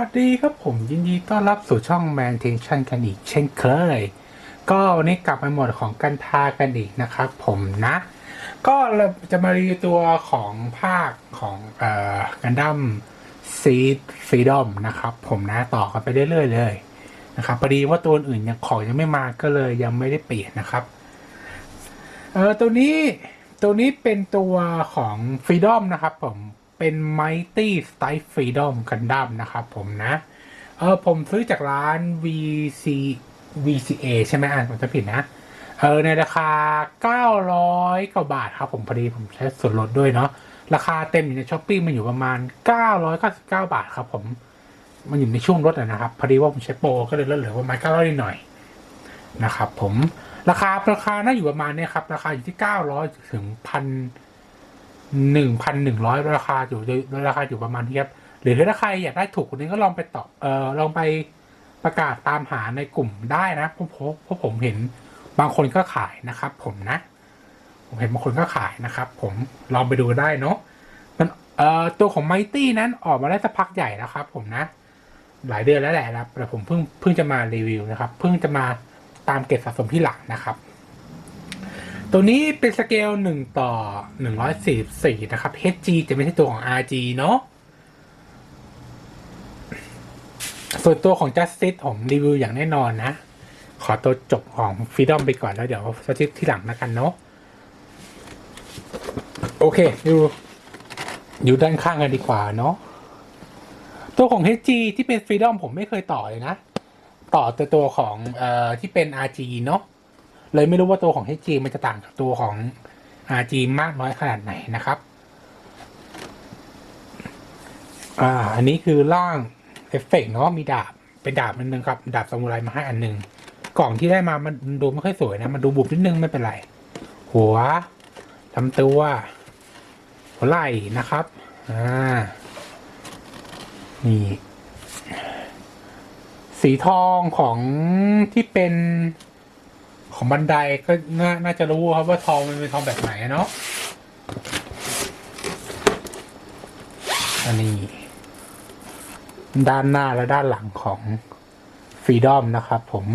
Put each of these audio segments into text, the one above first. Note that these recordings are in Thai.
วัสดีครับผมยินดีต้อนรับสู่ช่อง Man Tension กันอีก เช่นเคย ก็วันนี้กลับมาหมดของกันทากันอีกนะครับผมนะ ก็เราจะมารีวิวตัวของภาคของเอ่อกันดั้มซีดฟรีดอมนะครับผมนะต่อกันไปเรื่อยๆเลยนะครับพอดีว่าตัวอื่นยังของยังไม่มาก็เลยยังไม่ได้เปลี่ยนนะครับเออตัวนี้ตัวนี้เป็นตัวของ Freedom นะครับผม เป็น Mighty Style Freedom Gundam นะครับผมนะ เออผมซื้อจากร้าน VC VCA ใช่ไหมอ่านผมจะผิดนะ เออในราคา 900กว่าบาทครับผมพอดีผมใช้ส่วนลดด้วยเนาะราคาเต็มอยู่ในช้อปปี้มันอยู่ประมาณ 999 บาทครับผม มันอยู่ในช่วงลดนะครับ พอดีว่าผมใช้โปรก็เลยลดเหลือประมาณ900นิดหน่อยนะครับผมราคาราคาน่าอยู่ประมาณเนี้ยครับ ราคาอยู่ที่ 900 ถึงพัน หนึ่งพันหนึ่งร้อยราคาอยู่ราคาอยู่ประมาณนี้ครับ หรือถ้าใครอยากได้ถูกกว่านี้ก็ลองไปตอบเออลองไปประกาศตามหาในกลุ่มได้นะเพราะเพราะเพราะผมเห็นบางคนก็ขายนะครับ ผมนะ ผมเห็นบางคนก็ขายนะครับ ผมลองไปดูได้เนาะมันเอ่อตัวของไมตี้นั้นออกมาได้สักพักใหญ่แล้วครับ ผมนะ หลายเดือนแล้วแหละนะครับแต่ผมเพิ่งเพิ่งจะมารีวิวนะครับ เพิ่งจะมาตามเก็บสะสมที่หลังนะครับ ตัวนี้เป็นสเกลหนึ่งต่อหนึ่งร้อยสี่สี่นะครับ HG จะไม่ใช่ตัวของ RG เนาะส่วนตัวของ Justice ผมรีวิวอย่างแน่นอนนะ ขอตัวจบของ Freedom ไปก่อนแล้วเดี๋ยวจะที่ที่หลังแล้วกันเนาะโอเคดูอยู่ด้านข้างกันดีกว่าเนาะตัวของ HG ที่เป็น Freedom ผมไม่เคยต่อเลยนะ ต่อตัวตัวของเอ่อที่เป็น RG เนาะ เลยไม่รู้ว่าตัวของ HG มันจะต่างกับตัวของ RG มากน้อยขนาดไหนนะครับ อ่า อันนี้คือร่างเอฟเฟกต์เนาะมีดาบเป็นดาบอันหนึงครับ ดาบซามูไรมาให้อันหนึ่งกล่องที่ได้มามันดูไม่ค่อยสวยนะ มันดูบุบนิดนึงไม่เป็นไร หัวลำตัวหัวไหล่นะครับ อ่า นี่สีทองของที่เป็น ของบันไดก็น่าน่าจะรู้ครับว่าทองมันเป็นทองแบบไหนเนาะอันนี้ ด้านหน้าและด้านหลังของฟรีดอมนะครับผม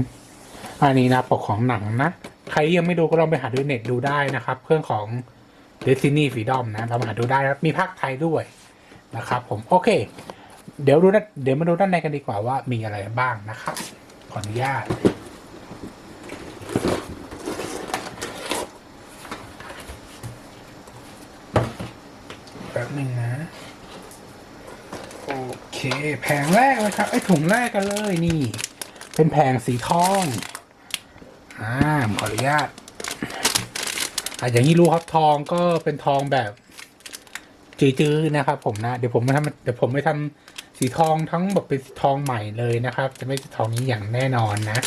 อันนี้นะปกของหนังนะ ใครยังไม่ดูก็ลองไปหาดูเน็ตดูได้นะครับ เครื่องของ Destiny Freedom นะเรามาหาดูได้ครับมีภาคไทยด้วยนะครับ ผมโอเค เดี๋ยวดูด้านเดี๋ยวมาดูด้านในกันดีกว่าว่ามีอะไรบ้างนะครับ ขออนุญาต แป๊บ หนึ่งนะ โอเค แผงแรกเลยครับ ไอ้ถุงแรกกันเลยนี่ เป็นแผงสีทอง อ่าขออนุญาตอะอย่างนี้รู้ครับทองก็เป็นทองแบบจืดๆนะครับ ผมนะ เดี๋ยวผมไมาทำเดี๋ยวผมไม่ทำสีทองทั้งแบบเป็นทองใหม่เลยนะครับ จะไม่ใช่ทองนี้อย่างแน่นอนนะ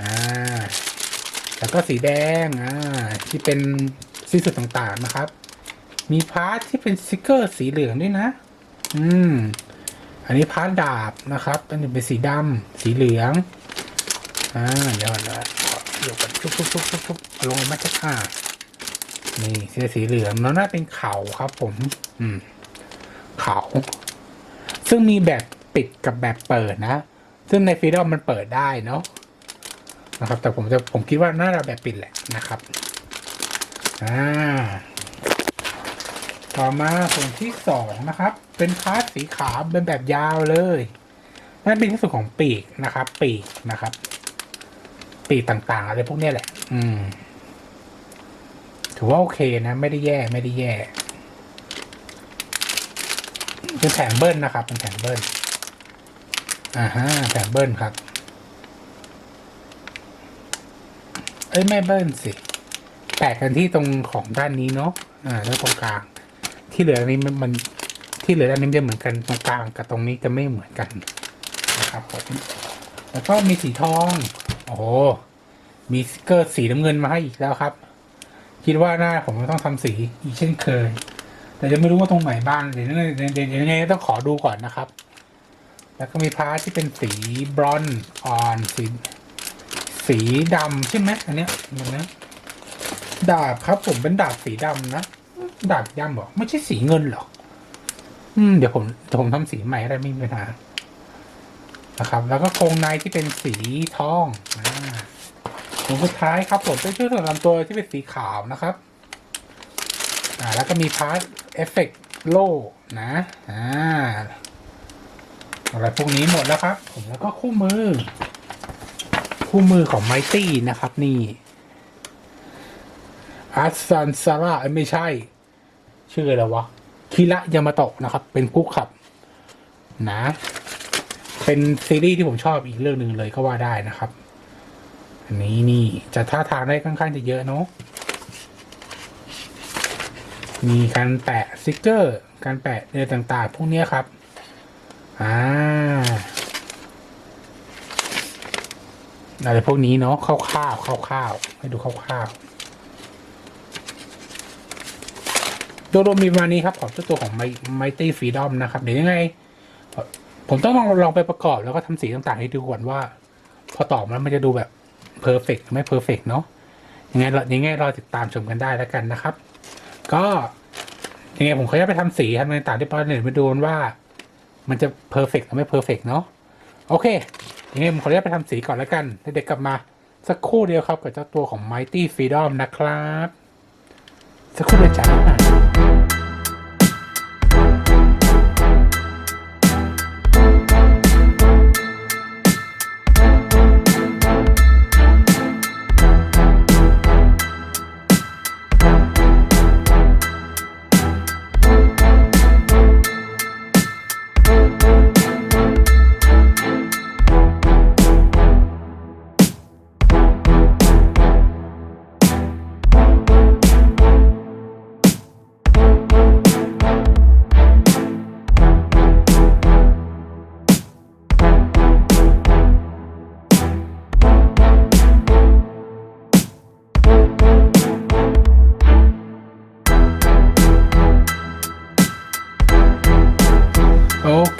อ่าแล้วก็สีแดงอ่าที่เป็นสีสุดต่างๆนะครับ มีพาร์ทที่เป็นสติกเกอร์สีเหลืองด้วยนะ อืม อันนี้พาร์ทดาบนะครับ อันนี้เป็นสีดำสีเหลือง อ่า เดี๋ยวนะเดี๋ยวกันทุบทุบทุบทุบทุบลงมาชักอ่านี่เสีสีเหลืองแล้วน่าเป็นเขาครับผม อืม เขา ซึ่งมีแบบปิดกับแบบเปิดนะ ซึ่งในฟีดอมมันเปิดได้เนาะ นะครับ แต่ผมจะผมคิดว่าน่าจะแบบปิดแหละนะครับ อ่า ต่อมาส่วนที่สองนะครับ เป็นพาร์ทสีขาวเป็นแบบยาวเลยนั่นเป็นที่ส่วนของปีกนะครับ ปีกนะครับ ปีกต่างๆอะไรพวกนี้แหละ อืม ถือว่าโอเคนะ ไม่ได้แย่ไม่ได้แย่เป็นแผงเบิ้ลนะครับ เป็นแผงเบิ้ลอ่าฮะแผงเบิ้ลครับ เอ้ยไม่เบิ้ลสิแตกกันที่ตรงของด้านนี้เนาะอ่าแล้วตรงกลาง ที่เหลืออันนี้มันมันที่เหลืออันนี้จะเหมือนกันตรงกลางกับตรงนี้จะไม่เหมือนกันนะครับผมแล้วก็มีสีทอง โอ้โหมีสกเกอร์สีน้ำเงินมาให้อีกแล้วครับ คิดว่าหน้าผมต้องทำสีอีกเช่นเคย แต่จะไม่รู้ว่าตรงไหนบ้างเดี๋ยวเดี๋ยวยวเดี๋ยวยังไงต้องขอดูก่อนนะครับ แล้วก็มีพาร์ทที่เป็นสีบรอนซ์อ่อนสีสีดำใช่ไหมอันเนี้ยเห็นไหมดาบครับผมเป็นดาบสีดำนะ ดาบดำเหรอไม่ใช่สีเงินหรออืม เดี๋ยวผมเดี๋ยวผมทำสีใหม่อะไรไม่มีปัญหานะครับ แล้วก็โครงในที่เป็นสีทองอ่าถุงสุดท้ายครับผมเป็นชุดสำหรับลำตัวที่เป็นสีขาวนะครับ อ่า แล้วก็มีพาร์ทเอฟเฟกต์โล่นะ อ่า อะไรพวกนี้หมดแล้วครับ ผมแล้วก็คู่มือ คู่มือของไมตี้นะครับนี่อาซันซาร่าไม่ใช่ ชื่ออะไรวะคิระยามาโตะนะครับ เป็นกุ๊กขับ นะ เป็นซีรีส์ที่ผมชอบอีกเรื่องหนึ่งเลยก็ว่าได้นะครับ อันนี้นี่จะท่าทางได้ค่อนข้างจะเยอะเนาะมีการแปะสติกเกอร์ การแปะอะไรต่างๆ พวกนี้ครับ อ่าอะไรพวกนี้เนาะคร่าวๆคร่าวๆให้ดูคร่าวๆ ตัวรวมมีประมานี้ครับของเจ้าตัวของไมตี้ฟรีดอมนะครับ เดี๋ยวยังไง ผมต้องลองลองไปประกอบแล้วก็ทำสีต่างๆ ให้ดูก่อนว่า พอตอบแล้วมันจะดูแบบเพอร์เฟกไม่เพอร์เฟกเนาะยังไงเรายังไงรอติดตามชมกันได้แล้วกันนะครับ ก็ยังไงผมเขาจะไปทำสีทำอะไรต่างๆที่ป้าเน็ตไปดูว่า มันจะเพอร์เฟกหรือไม่เพอร์เฟกเนาะโอเคยังไงผมขออนุญาตไปทำสีก่อนแล้วกันเด็กกลับมาสักครู่เดียวครับกับเจ้าตัวของ Mighty Freedom นะครับ สักครู่เดียวจ้า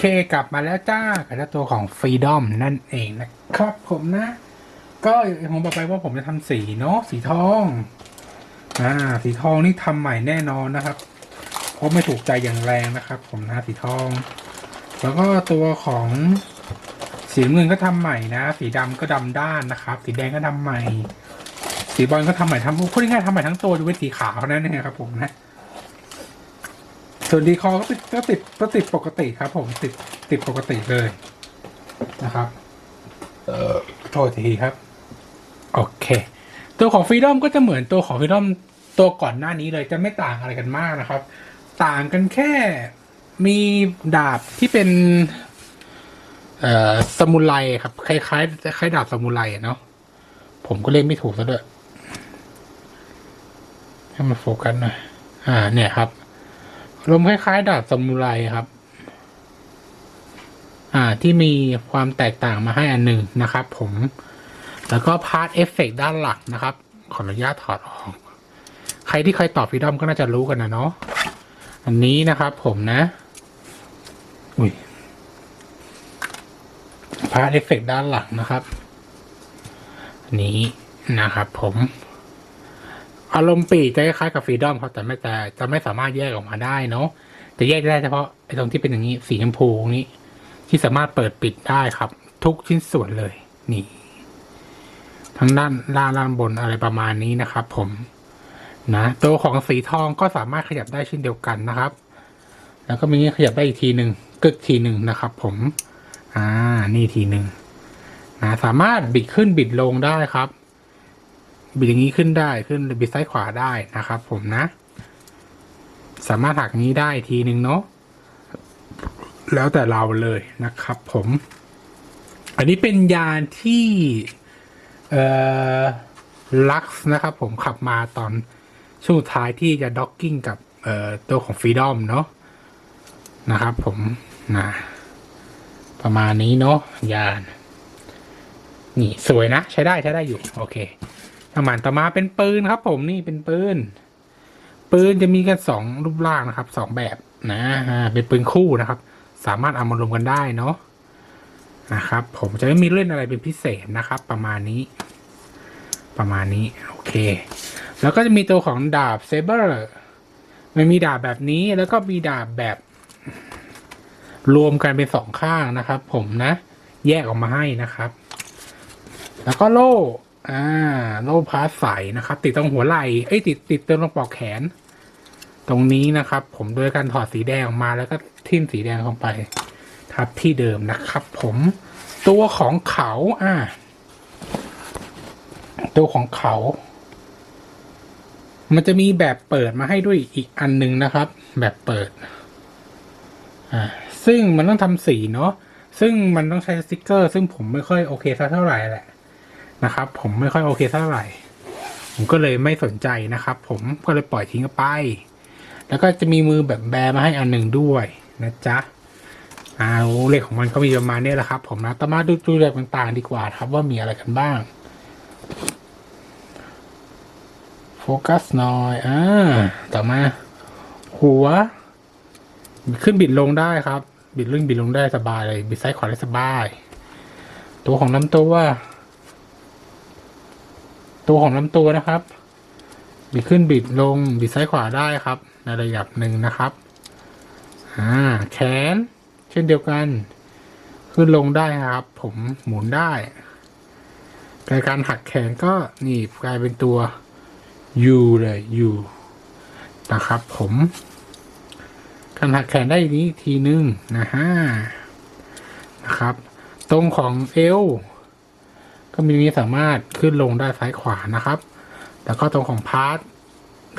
เคกลับมาแล้วจ้ากับตัวของ Freedom นั่นเองนะครับผมนะ ก็ผมบอกไปว่าผมจะทำสีเนาะสีทองอ่าสีทองนี่ทำใหม่แน่นอนนะครับ เพราะไม่ถูกใจอย่างแรงนะครับ ผมนะสีทอง แล้วก็ตัวของสีเงินก็ทำใหม่นะ สีดำก็ดำด้านนะครับ สีแดงก็ทำใหม่ สีบอลก็ทำใหม่ทำพูดง่ายๆทำใหม่ทั้งตัวดูเป็นสีขาวเท่านั้นเองครับผมนะ ส่วนดีคอก็ติดก็ติดก็ติดปกติครับ ผมติดติดปกติเลยนะครับ เอ่อโทษทีครับ โอเค ตัวของฟรีดอมก็จะเหมือนตัวของฟรีดอมตัวก่อนหน้านี้เลยจะไม่ต่างอะไรกันมากนะครับ ต่างกันแค่มีดาบที่เป็น เอ่อสมุไรครับ คล้ายๆคล้ายๆดาบสมุไรอะเนาะผมก็เล่นไม่ถูกซะด้วยให้มันโฟกัสหน่อยอ่า เนี่ยครับ ลมคล้ายๆดาบซามูไรครับ อ่าที่มีความแตกต่างมาให้อันหนึ่งนะครับผม แล้วก็พาร์ทเอฟเฟกด้านหลังนะครับ ขออนุญาตถอดออก ใครที่เคยตอบฟีดอมก็น่าจะรู้กันนะเนาะ อันนี้นะครับผมนะ อุ้ยพาร์ทเอฟเฟกด้านหลังนะครับอันนี้นะครับผม อารมณ์ปีกจะคล้ายๆกับฟรีดอมครับแต่ไม่แต่จะไม่สามารถแยกออกมาได้เนาะจะแยกได้เฉพาะไอ้ตรงที่เป็นอย่างนี้สีชมพูนี้ ที่สามารถเปิดปิดได้ครับ ทุกชิ้นส่วนเลย นี่ ทั้งด้านล่างด้านบนอะไรประมาณนี้นะครับ ผมนะตัวของสีทองก็สามารถขยับได้เช่นเดียวกันนะครับ แล้วก็มีขยับได้อีกทีหนึ่งกึกทีหนึ่งนะครับ ผม อ่า นี่ทีหนึ่งนะสามารถบิดขึ้นบิดลงได้ครับ บิดอย่างนี้ขึ้นได้ขึ้นบิดซ้ายขวาได้นะครับ ผมนะ สามารถหักนี้ได้ทีหนึ่งเนาะแล้วแต่เราเลยนะครับ ผม อันนี้เป็นยานที่เอ่อลักซ์นะครับ ผมขับมาตอนช่วงท้ายที่จะด็อกกิ้งกับเอ่อตัวของฟรีดอมเนาะนะครับผมนะประมาณนี้เนาะยาน นี่สวยนะ ใช้ได้ใช้ได้อยู่ โอเค ประมาณต่อมาเป็นปืนครับ ผมนี่เป็นปืน ปืนจะมีกันสองรูปร่างนะครับสองแบบนะเป็นปืนคู่นะครับ สามารถเอามารวมกันได้เนาะนะครับ ผมจะไม่มีเล่นอะไรเป็นพิเศษนะครับ ประมาณนี้ ประมาณนี้โอเค แล้วก็จะมีตัวของดาบเซเบอร์มันมีดาบแบบนี้แล้วก็มีดาบแบบ รวมกันเป็นสองข้างนะครับ ผมนะ แยกออกมาให้นะครับ แล้วก็โล่ อ่า โลพาสใสนะครับ ติดตรงหัวไหล่เอ้ยติดติดตรงปลอกแขน ตรงนี้นะครับ ผมโดยการถอดสีแดงออกมาแล้วก็ทิ่มสีแดงลงไป ทับที่เดิมนะครับ ผมตัวของเขาอ่า ตัวของเขา มันจะมีแบบเปิดมาให้ด้วยอีกอันหนึงนะครับ แบบเปิด อ่า ซึ่งมันต้องทำสีเนาะซึ่งมันต้องใช้สติกเกอร์ ซึ่งผมไม่ค่อยโอเคสักเท่าไหร่แหละ นะครับ ผมไม่ค่อยโอเคเท่าไหร่ ผมก็เลยไม่สนใจนะครับ ผมก็เลยปล่อยทิ้งไป แล้วก็จะมีมือแบบแบมาให้อันหนึ่งด้วยนะจ๊ะอ่าเลขของมันก็มีประมาณนี้แหละครับ ผมนะต่อมาดูดูเลขต่างๆดีกว่าครับ ว่ามีอะไรกันบ้างโฟกัสหน่อยอ่าต่อมา หัว ขึ้นบิดลงได้ครับ บิดลึ่งบิดลงได้สบายเลย บิดซ้ายขวาได้สบาย ตัวของลำตัว ตัวของลำตัวนะครับ บิดขึ้นบิดลงบิดซ้ายขวาได้ครับ ในระดับหนึ่งนะครับอ่าแขน เช่นเดียวกัน ขึ้นลงได้ครับ ผมหมุนได้การหักแขนก็นี่กลายเป็นตัว U เลย U นะครับ ผมการหักแขนได้นี้ทีนึงนะฮะนะครับ ตรงของเอว ก็มีนี้สามารถขึ้นลงได้ซ้ายขวานะครับ แล้วก็ตรงของพาร์ท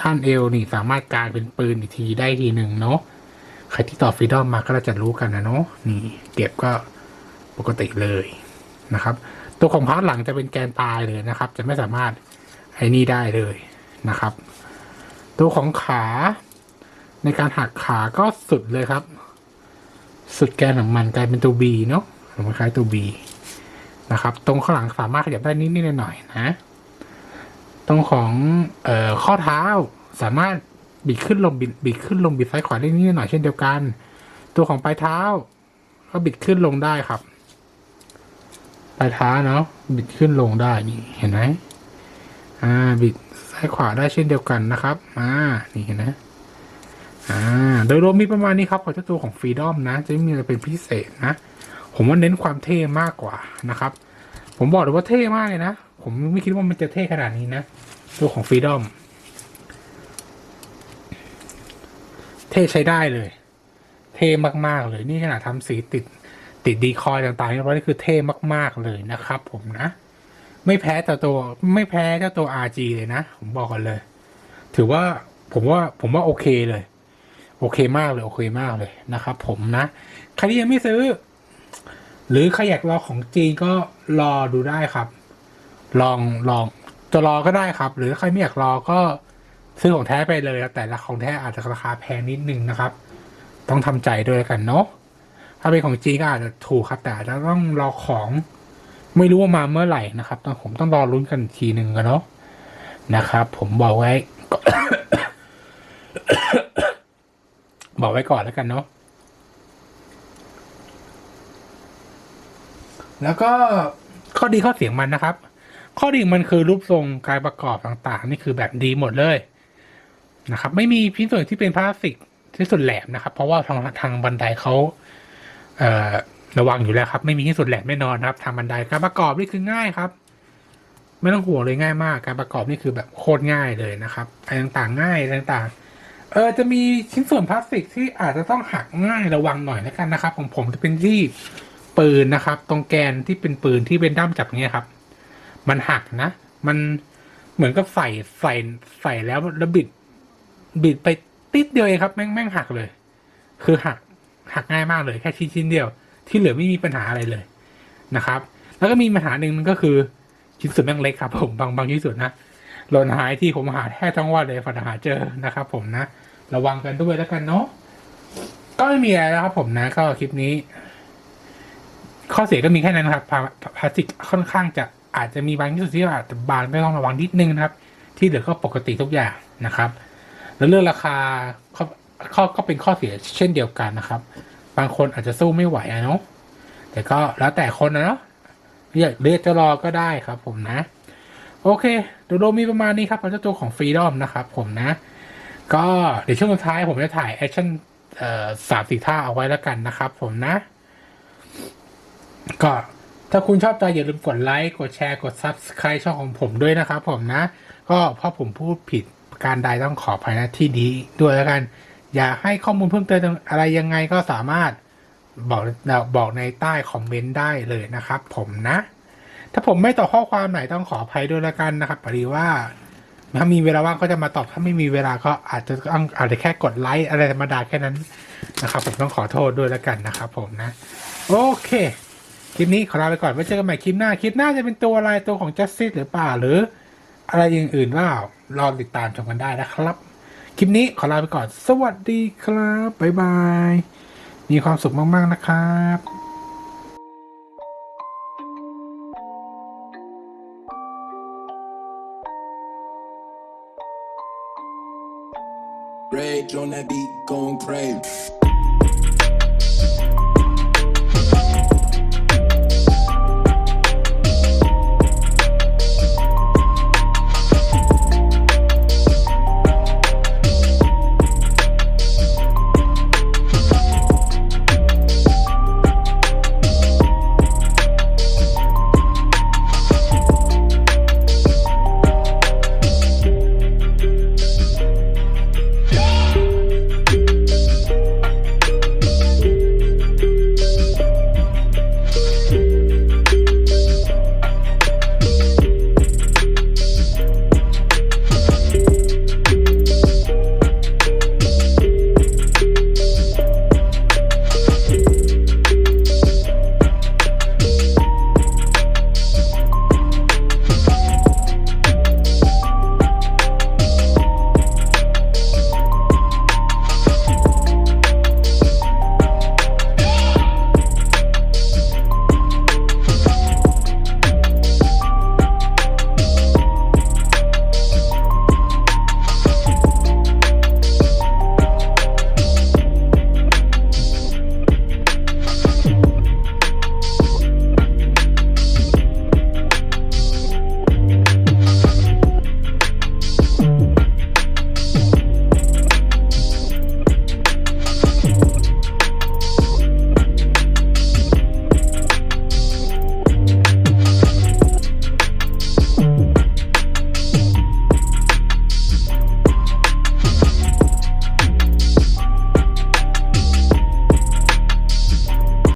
ท่านเอวนี่สามารถกลายเป็นปืนอีกทีได้ทีหนึ่งเนาะใครที่ต่อฟรีดอมมาก็จะรู้กันนะเนาะนี่เก็บก็ปกติเลยนะครับ ตัวของพาร์ทหลังจะเป็นแกนตายเลยนะครับ จะไม่สามารถไอ้นี่ได้เลยนะครับ ตัวของขาในการหักขาก็สุดเลยครับ สุดแกนของมันกลายเป็นตัว B เนาะคล้ายตัว B นะครับ ตรงข้างหลังสามารถขยับได้นิดนิดหน่อยๆนะ ตรงของเอ่อข้อเท้าสามารถบิดขึ้นลงบิดบิดขึ้นลงบิดซ้ายขวาได้นิดหน่อยเช่นเดียวกัน ตัวของปลายเท้า ก็บิดขึ้นลงได้ครับ ปลายเท้าเนาะบิดขึ้นลงได้นี่เห็นไหมอ่าบิดซ้ายขวาได้เช่นเดียวกันนะครับอ่านี่เห็นไหมอ่าโดยรวมมีประมาณนี้ครับของเจ้าตัวของฟรีดอมนะ จะไม่มีอะไรเป็นพิเศษนะ ผมว่าเน้นความเท่มากกว่านะครับ ผมบอกเลยว่าเท่มากเลยนะ ผมไม่คิดว่ามันจะเท่ขนาดนี้นะ ตัวของฟรีดอมเท่ใช้ได้เลย เท่มากๆเลย นี่ขนาดทำสีติดติดดีคอยต่างๆเรียบร้อยนี่คือเท่มาก ๆเลยนะครับ ผมนะ ไม่แพ้แต่ตัวไม่แพ้เจ้าตัว RG เลยนะ ผมบอกกันเลย ถือว่าผมว่าผมว่าโอเคเลย โอเคมากเลย โอเคมากเลยนะครับ ผมนะ ใครที่ยังไม่ซื้อ หรือใครอยากรอของจีนก็รอดูได้ครับ ลองลองจะรอก็ได้ครับ หรือใครไม่อยากรอก็ซื้อของแท้ไปเลยแต่ละของแท้อาจจะราคาแพงนิดนึงนะครับ ต้องทำใจด้วยกันเนาะถ้าเป็นของจีนก็อาจจะถูกครับ แต่จะต้องรอของไม่รู้ว่ามาเมื่อไหร่นะครับต้องผมต้องรอลุ้นกันทีหนึ่งกันเนาะนะครับ ผมบอกไว้บอกไว้ก่อนแล้วกันเนาะ แล้วก็ข้อดีข้อเสียงมันนะครับ ข้อดีมันคือรูปทรงการประกอบต่างๆ นี่คือแบบดีหมดเลยนะครับ ไม่มีพิ้นส่วนที่เป็นพลาสติกที่สุดแหลมนะครับ เพราะว่าทางทางบันไดเขาเระวังอยู่แล้วครับ ไม่มีที่สุดแหลมแน่นอนครับ ทางบันไดการประกอบนี่คือง่ายครับ ไม่ต้องห่วงเลยง่ายมาก การประกอบนี่คือแบบโคตรง่ายเลยนะครับอะไรต่างๆง่ายอะไรต่างๆเออจะมีชิ้นส่วนพลาสติกที่อาจจะต้องหักง่ายระวังหน่อยแล้วกันนะครับของผมจะเป็นที่ ปืนนะครับ ตรงแกนที่เป็นปืนที่เป็นด้ามจับเนี้ยครับ มันหักนะ มันเหมือนกับใส่ใส่ใส่แล้วแล้วบิด บิดไปติดเดียวเองครับ แม่งแม่งหักเลย คือหักหักง่ายมากเลยแค่ชิ้นชิ้นเดียว ที่เหลือไม่มีปัญหาอะไรเลยนะครับ แล้วก็มีปัญหาหนึ่งมันก็คือชิ้นส่วนแม่งเล็กครับ ผมบางบางชิ้นส่วนนะหล่นหายที่ผมหาแทบทั้งวันเลยฝันหาเจอนะครับ ผมนะ ระวังกันด้วยแล้วกันเนาะก็ไม่มีอะไรแล้วครับผมนะก็คลิปนี้ ข้อเสียก็มีแค่นั้นนะครับพลาสติกค่อนข้างจะอาจจะมีบางจุดที่อาจจะบางไม่ต้องระวังนิดนึงนะครับ ที่เหลือก็ปกติทุกอย่างนะครับ แล้วเรื่องราคาข้อข้อก็เป็นข้อเสียเช่นเดียวกันนะครับ บางคนอาจจะสู้ไม่ไหวอะเนาะแต่ก็แล้วแต่คนนะเนาะเรียกเรียกจะรอก็ได้ครับ ผมนะ โอเคดยรวมมีประมาณนี้ครับเจ้าตัวของฟรีดอมนะครับผมนะ ก็เดี๋ยวช่วงสุดท้ายผมจะถ่ายแอคชั่นสามสี่ท่าเอาไว้แล้วกันนะครับ ผมนะ ก็ถ้าคุณชอบใจอย่าลืมกดไลค์ กดแชร์ กด Subscribe ช่องของผมด้วยนะครับผมนะ ก็เพราะผมพูดผิดการใดต้องขออภัยนะที่ดีด้วยแล้วกัน อยากให้ข้อมูลเพิ่มเติมอะไรยังไงก็สามารถบอกบอกในใต้คอมเมนต์ได้เลยนะครับผมนะ ถ้าผมไม่ตอบข้อความไหนต้องขออภัยด้วยแล้วกันนะครับพอดีว่าถ้ามีเวลาว่างก็จะมาตอบถ้าไม่มีเวลาก็อาจจะต้องอาจจะแค่กดไลค์อะไรธรรมดาแค่นั้นนะครับ ผมต้องขอโทษด้วยแล้วกันนะครับผมนะ โอเค คลิปนี้ขอลาไปก่อนไว้เจอกันใหม่คลิปหน้า คลิปหน้าจะเป็นตัวอะไรตัวของ Justice หรือเปล่าหรือ อะไรอย่างอื่นว่ารอติดตามชมกันได้นะครับ คลิปนี้ขอลาไปก่อน สวัสดีครับบ๊ายบาย มีความสุขมาก ๆ นะครับ Rage on that beat, going crazy.